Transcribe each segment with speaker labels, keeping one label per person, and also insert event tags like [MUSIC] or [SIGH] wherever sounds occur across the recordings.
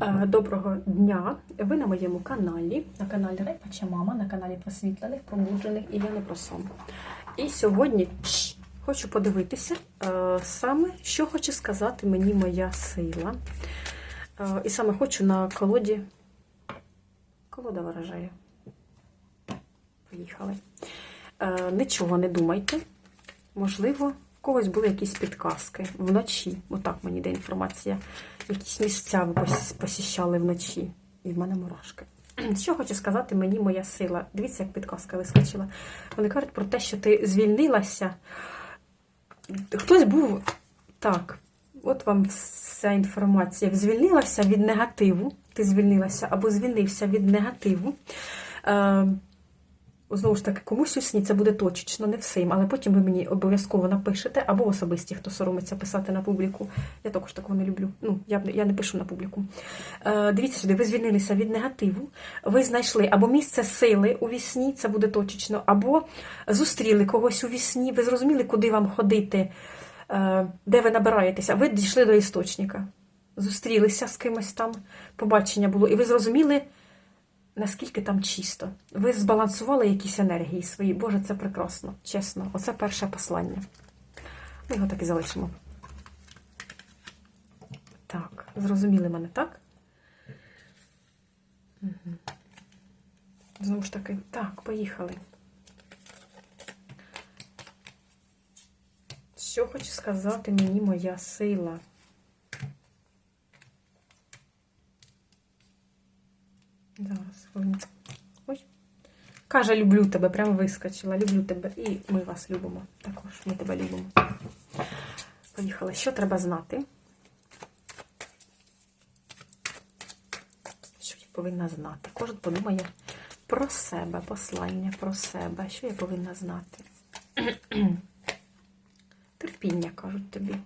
Speaker 1: Е, Доброго дня! Ви на моєму каналі, на каналі Райпача Мама, на каналі просвітлених, пробуджених і я не про сон. І сьогодні хочу подивитися е, саме, що хоче сказати мені моя сила. Е, і саме хочу на колоді. Колода виражає. Поїхали. Нічого не думайте. Можливо, когось були якісь підказки вночі. Отак мені йде інформація. Якісь місця ви посіщали вночі. І в мене мурашки. [CLEARS THROAT] Що хочу сказати мені моя сила? Дивіться, як підказка вискочила. Вони кажуть про те, що ти звільнилася. Хтось був так. От вам вся інформація. Звільнилася від негативу. Ти звільнилася або звільнився від негативу. Знову ж таки, комусь у сні це буде точечно, не всім, але потім ви мені обов'язково напишете, або особисті, хто соромиться писати на публіку. Я також такого не люблю. Ну, я, я не пишу на публіку. Е, дивіться сюди, ви звільнилися від негативу, ви знайшли або місце сили у вісні, це буде точечно, або зустріли когось у вісні, ви зрозуміли, куди вам ходити, е, де ви набираєтеся. Ви дійшли до істочника, зустрілися з кимось там, побачення було, і ви зрозуміли наскільки там чисто. Ви збалансували якісь енергії свої. Боже, це прекрасно, чесно. Оце перше послання. Ми його так і залишимо. Так, зрозуміли мене, так? Угу. Знову ж таки, так, поїхали. Що хоче сказати мені моя сила? Зараз, хвилинку. Ой. Каже, люблю тебе, прямо вискочила. Люблю тебе. І ми вас любимо. Також ми тебе любимо. Поїхали. Що треба знати? Що я повинна знати? Кожен подумає про себе, послання про себе. Що я повинна знати? [CLEARS THROAT] Терпіння, кажуть тобі.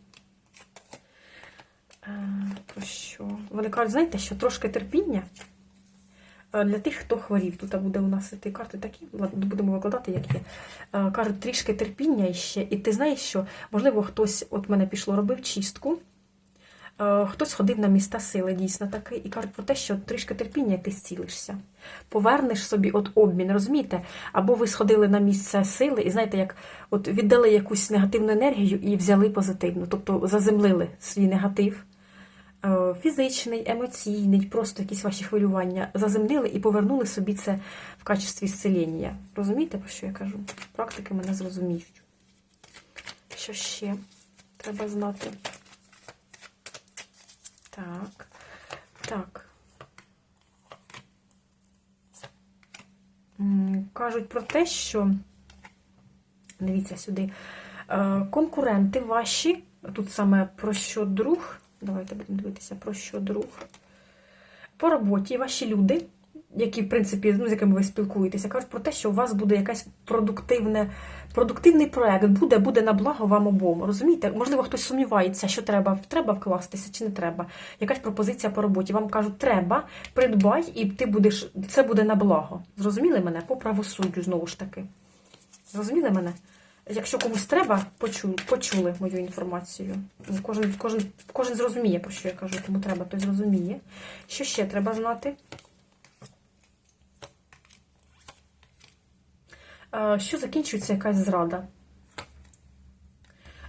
Speaker 1: Е, Про що? Вони кажуть, знаєте, що трошки терпіння. Для тих, хто хворів, тут буде у нас ті карти такі, будемо викладати, як є. Кажуть, трішки терпіння іще. І ти знаєш, що, можливо, хтось, от мене пішло, робив чистку, хтось ходив на міста сили, дійсно таки, і кажуть про те, що трішки терпіння, і ти зцілишся. Повернеш собі от обмін, розумієте? Або ви сходили на місце сили, і знаєте, як от віддали якусь негативну енергію і взяли позитивну, тобто заземлили свій негатив фізичний, емоційний, просто якісь ваші хвилювання заземлили і повернули собі це в качестві зцілення. Розумієте, про що я кажу? Практики мене зрозуміють. Що ще треба знати? Так. Так. Кажуть про те, що дивіться сюди. Е, Конкуренти ваші, тут саме про що друг, давайте будемо дивитися, про що друг. По роботі ваші люди, які, в принципі, ну, з якими ви спілкуєтеся, кажуть про те, що у вас буде якась продуктивне, продуктивний проект, буде, буде на благо вам обом. Розумієте? Можливо, хтось сумнівається, що треба, треба вкластися чи не треба. Якась пропозиція по роботі. Вам кажуть, треба, придбай, і ти будеш, це буде на благо. Зрозуміли мене? По правосуддю, знову ж таки. Зрозуміли мене? Якщо комусь треба, почули, почули мою інформацію. Кожен, кожен, кожен зрозуміє, про що я кажу, кому треба, той зрозуміє. Що ще треба знати? Е, Що закінчується якась зрада?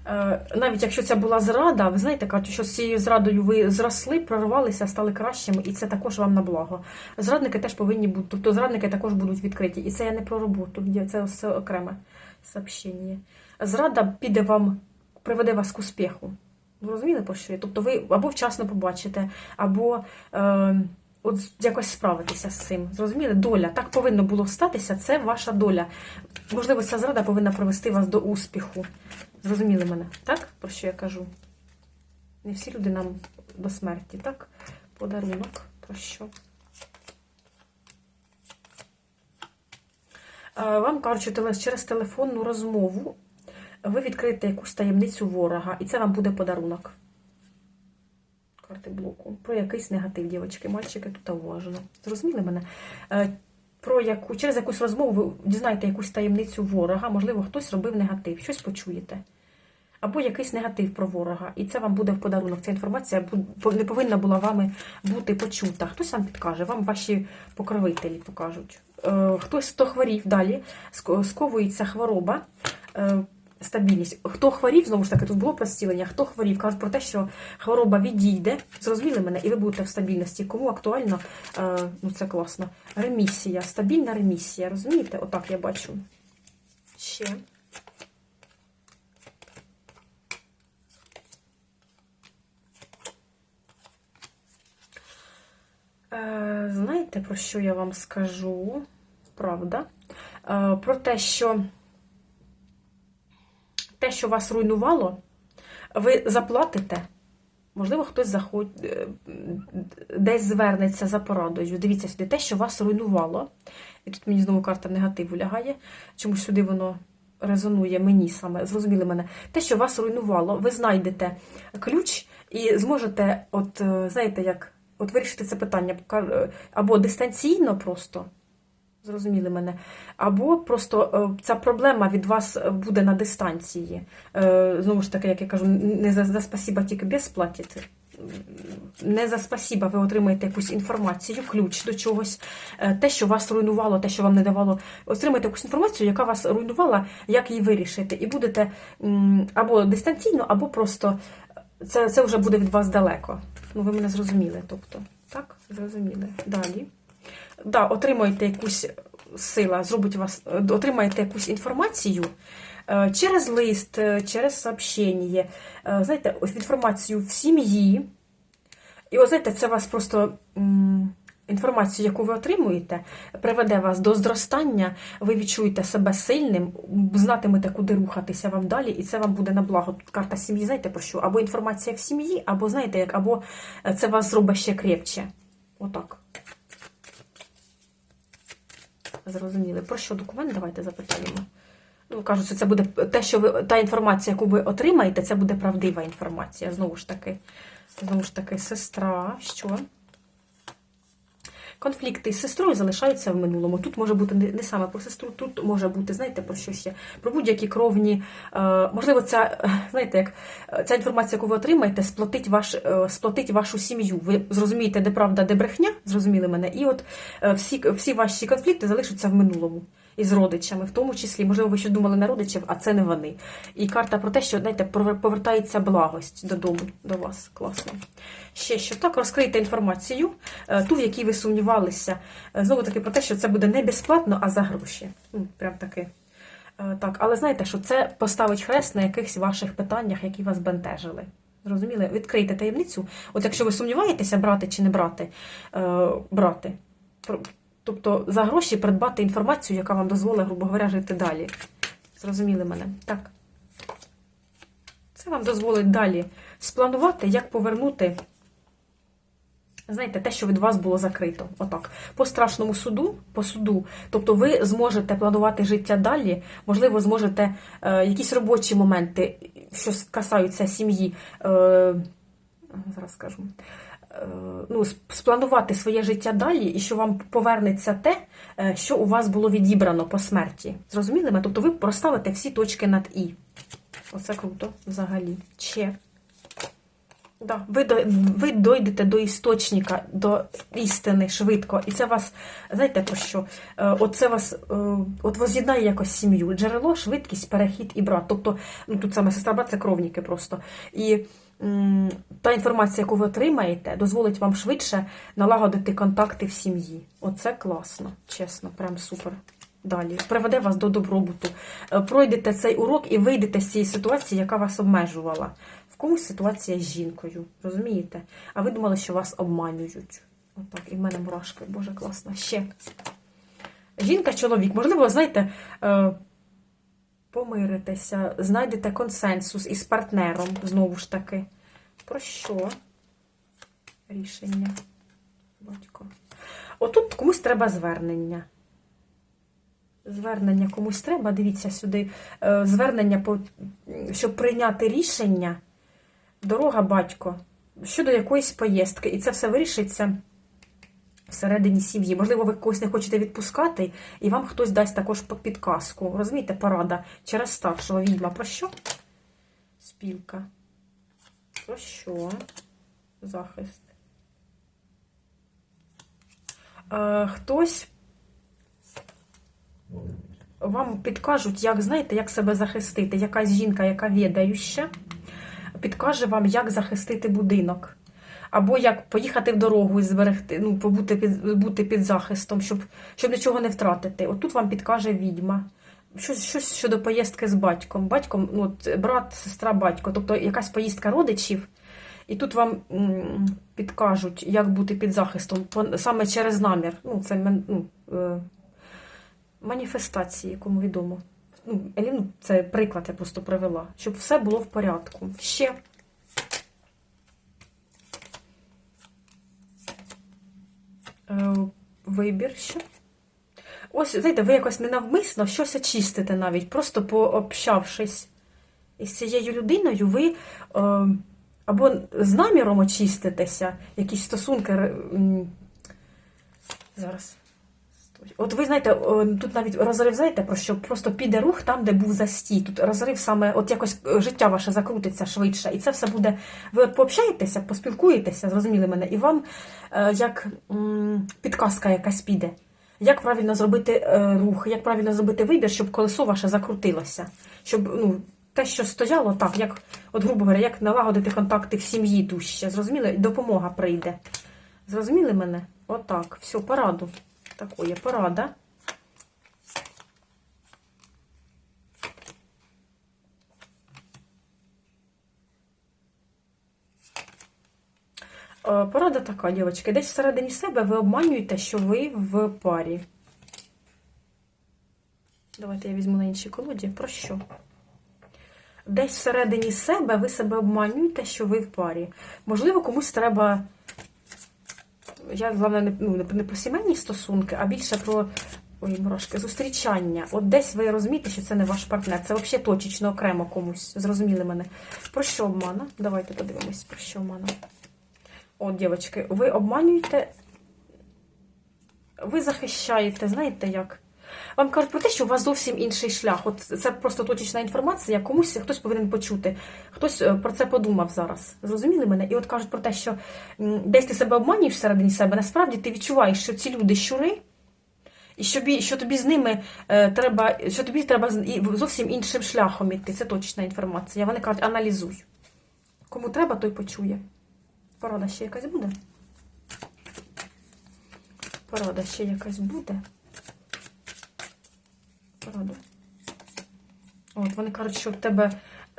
Speaker 1: Е, Навіть якщо це була зрада, ви знаєте, кажуть, що з цією зрадою ви зросли, прорвалися, стали кращими, і це також вам на благо. Зрадники теж повинні бути, тобто зрадники також будуть відкриті. І це я не про роботу, це все окреме сообщення. Зрада піде вам, приведе вас к успіху. Ви розуміли, про що я? Тобто ви або вчасно побачите, або е, от якось справитися з цим. Зрозуміли? Доля. Так повинно було статися, це ваша доля. Можливо, ця зрада повинна привести вас до успіху. Зрозуміли мене, так? Про що я кажу? Не всі люди нам до смерті, так? Подарунок. Про що? Вам кажуть, через телефонну розмову ви відкриєте якусь таємницю ворога, і це вам буде подарунок. Карти блоку. Про якийсь негатив, дівчатки, мальчики, тут уважно. Зрозуміли мене? Е, Про яку, через якусь розмову ви дізнаєте якусь таємницю ворога, можливо, хтось робив негатив, щось почуєте. або якийсь негатив про ворога. І це вам буде в подарунок. Ця інформація не повинна була вами бути почута. Хтось вам підкаже, вам ваші покровителі покажуть. Е, Хтось, хто хворів далі, сковується хвороба. е, Стабільність. Хто хворів, знову ж таки, тут було простілення, хто хворів, кажуть про те, що хвороба відійде, зрозуміли мене, і ви будете в стабільності. Кому актуально, е, ну це класно. Ремісія, стабільна ремісія, розумієте? Отак я бачу. Ще. Е, знаєте, про що я вам скажу? Правда? Е, про те, що те, що вас руйнувало, ви заплатите. Можливо, хтось заход... е, десь звернеться за порадою. Дивіться сюди, те, що вас руйнувало. І тут мені знову карта негативу лягає. Чомусь сюди воно резонує мені саме, зрозуміли мене. Те, що вас руйнувало, ви знайдете ключ і зможете, от, е, знаєте, як от вирішити це питання або дистанційно просто. Зрозуміли мене. Або просто е, ця проблема від вас буде на дистанції. Е, Знову ж таки, як я кажу, не за, за спасіба тільки без платити. Не за спасіба ви отримаєте якусь інформацію, ключ до чогось, Е, те, що вас руйнувало, те, що вам не давало. Отримаєте якусь інформацію, яка вас руйнувала, як її вирішити. І будете або дистанційно, або просто це, це вже буде від вас далеко. Ну, ви мене зрозуміли. Тобто, так, зрозуміли. Далі да, Отримаєте якусь сила, зробить вас, отримаєте якусь інформацію е, через лист, е, через сообщення, е, знаєте, інформацію в сім'ї. І ось знаєте, це вас просто інформацію, яку ви отримуєте, приведе вас до зростання, ви відчуєте себе сильним, знатимете, куди рухатися вам далі, і це вам буде на благо. Тут карта сім'ї, знаєте про що? Або інформація в сім'ї, або знаєте, як, або це вас зробить ще крепче. Отак. Зрозуміли. Про що документ? Давайте запитаємо. Ну, кажуть, що це буде те, що ви та інформація, яку ви отримаєте, це буде правдива інформація. Знову ж таки, знову ж таки, сестра. Що? Конфлікти з сестрою залишаються в минулому. Тут може бути не, саме про сестру, тут може бути, знаєте, про що ще? Про будь-які кровні. Е, можливо, ця, е, знаєте, як е, ця інформація, яку ви отримаєте, сплотить, ваш, сплотить вашу сім'ю. Ви зрозумієте, де правда, де брехня, зрозуміли мене, і от всі, всі ваші конфлікти залишаться в минулому. Із родичами, в тому числі, можливо, ви ще думали на родичів, а це не вони. І карта про те, що знаєте, повертається благость додому до вас. Класно. Ще що так, розкрийте інформацію, е, ту, в якій ви сумнівалися. Е, Знову таки про те, що це буде не безплатно, а за гроші. Прям таки. Е, Так, але знаєте, що це поставить хрест на якихось ваших питаннях, які вас бентежили. Зрозуміли? Відкрийте таємницю. От якщо ви сумніваєтеся, брати чи не брати, брати. Тобто за гроші придбати інформацію, яка вам дозволить, грубо говоря, жити далі. Зрозуміли мене? Так. Це вам дозволить далі спланувати, як повернути, знаєте, те, що від вас було закрито. Отак. По страшному суду, по суду. Тобто ви зможете планувати життя далі, можливо, зможете е, якісь робочі моменти, що касаються сім'ї. Е, зараз скажу. Е, Ну, спланувати своє життя далі, і що вам повернеться те, е, що у вас було відібрано по смерті. Зрозуміли? Тобто ви проставите всі точки над І. Оце круто взагалі. Ще. Да. Ви, до, ви дойдете до істочника, до істини швидко. І це вас, знаєте про що? Е, Оце вас от воз'єднає якось сім'ю. Джерело, швидкість, перехід і брат. Тобто, ну тут саме сестра брат це кровніки просто. І та інформація, яку ви отримаєте, дозволить вам швидше налагодити контакти в сім'ї. Оце класно, чесно, прям супер. Далі приведе вас до добробуту. Е, Пройдете цей урок і вийдете з цієї ситуації, яка вас обмежувала. В комусь ситуація з жінкою, розумієте? А ви думали, що вас обманюють. Отак, і в мене мурашки. Боже, класно. Ще. Жінка, чоловік, можливо, знаєте, е, помиритеся, знайдете консенсус із партнером, знову ж таки. Про що? Рішення. Батько. Отут комусь треба звернення. Звернення комусь треба, дивіться сюди. Е, Звернення, щоб прийняти рішення, дорога батько, щодо якоїсь поїздки. І це все вирішиться всередині сім'ї. Можливо, ви когось не хочете відпускати, і вам хтось дасть також підказку. Розумієте, порада через старшого відьма. Про що? Спілка. Про що? Захист. Е, хтось вам підкажуть, як знаєте, як себе захистити. Якась жінка, яка відающа, підкаже вам, як захистити будинок. Або як поїхати в дорогу і зберегти, ну, побути під, бути під захистом, щоб, щоб нічого не втратити. От тут вам підкаже відьма. Щось, щось щодо поїздки з батьком. Батьком, ну, от, брат, сестра, батько, тобто якась поїздка родичів. І тут вам підкажуть, як бути під захистом, саме через намір. Ну, це ну, е, маніфестації, кому відомо. Ну, це приклад я просто привела, щоб все було в порядку. Ще. Вибір ще. Ось, знаєте, ви якось ненавмисно щось очистите навіть, просто пообщавшись із цією людиною, ви е, або з наміром очиститеся, якісь стосунки. Зараз. От ви знаєте, тут навіть розрив, знаєте, про що просто піде рух там, де був застій. Тут розрив саме, от якось е, життя ваше закрутиться швидше. І це все буде. Ви от пообщаєтеся, поспілкуєтеся, зрозуміли мене, і вам е, як підказка якась піде. Як правильно зробити е, рух, як правильно зробити вибір, щоб колесо ваше закрутилося. Щоб ну, те, що стояло так, як, от, грубо говоря, як налагодити контакти в сім'ї дужче. Зрозуміли? Допомога прийде. Зрозуміли мене? Отак. Все, пораду. Такое порада. Е, Порада така, дівчатки. Десь всередині себе ви обманюєте, що ви в парі. Давайте я візьму на іншій колоді. Про що? Десь всередині себе ви себе обманюєте, що ви в парі. Можливо, комусь треба. Я, головне, не, ну, не- про сімейні стосунки, а більше про ой, мурашки, зустрічання. От десь ви розумієте, що це не ваш партнер. Це взагалі точечно окремо комусь. Зрозуміли мене. Про що обмана? Давайте подивимось, про що обмана. От, дівчатки, ви обманюєте, ви захищаєте, знаєте як? Вам кажуть про те, що у вас зовсім інший шлях. От це просто точечна інформація, комусь хтось повинен почути. Хтось е, про це подумав зараз. Зрозуміли мене? І от кажуть про те, що десь ти себе обманюєш всередині себе, насправді ти відчуваєш, що ці люди щури, і що, що тобі з ними е, треба, що тобі треба зовсім іншим шляхом іти. Це точна інформація. Вони кажуть, аналізуй. Кому треба, той почує. Порада ще якась буде? Порада ще якась буде. Порада. От, вони кажуть, що в тебе.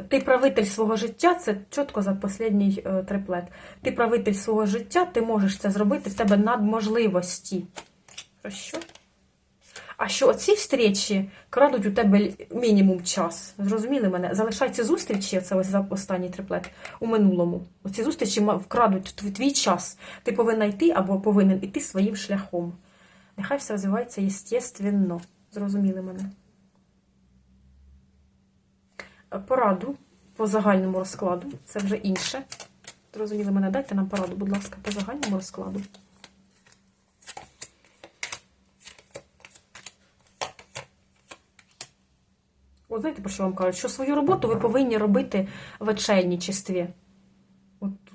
Speaker 1: Ти правитель свого життя, це чітко за останній е, триплет. Ти правитель свого життя, ти можеш це зробити, в тебе надможливості. Про що? А що оці встречі крадуть у тебе мінімум час. Зрозуміли мене? Залишай ці зустрічі, це ось за останній триплет, у минулому. Оці зустрічі вкрадуть твій час. Ти повинна йти або повинен іти своїм шляхом. Нехай все розвивається єстественно. Зрозуміли мене. Е, Пораду по загальному розкладу. Це вже інше. Зрозуміли мене? Дайте нам пораду, будь ласка, по загальному розкладу. От знаєте, про що вам кажуть? Що свою роботу ви повинні робити в. От тут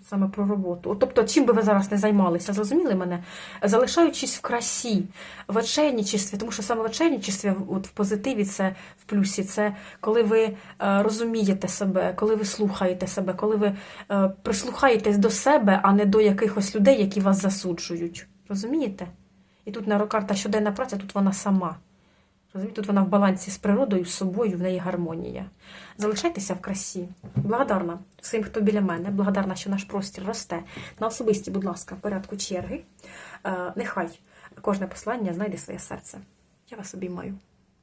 Speaker 1: саме про роботу. От, тобто, чим би ви зараз не займалися, зрозуміли мене? Залишаючись в красі, в очельничестві, тому що саме в очельничестві, от в позитиві, це в плюсі, це коли ви е, розумієте себе, коли ви слухаєте себе, коли ви е, прислухаєтесь до себе, а не до якихось людей, які вас засуджують. Розумієте? І тут на карта щоденна праця, тут вона сама. Тут вона в балансі з природою, з собою, в неї гармонія. Залишайтеся в красі. Благодарна всім, хто біля мене. Благодарна, що наш простір росте. На особисті, будь ласка, в порядку черги. Е, Нехай кожне послання знайде своє серце. Я вас обіймаю.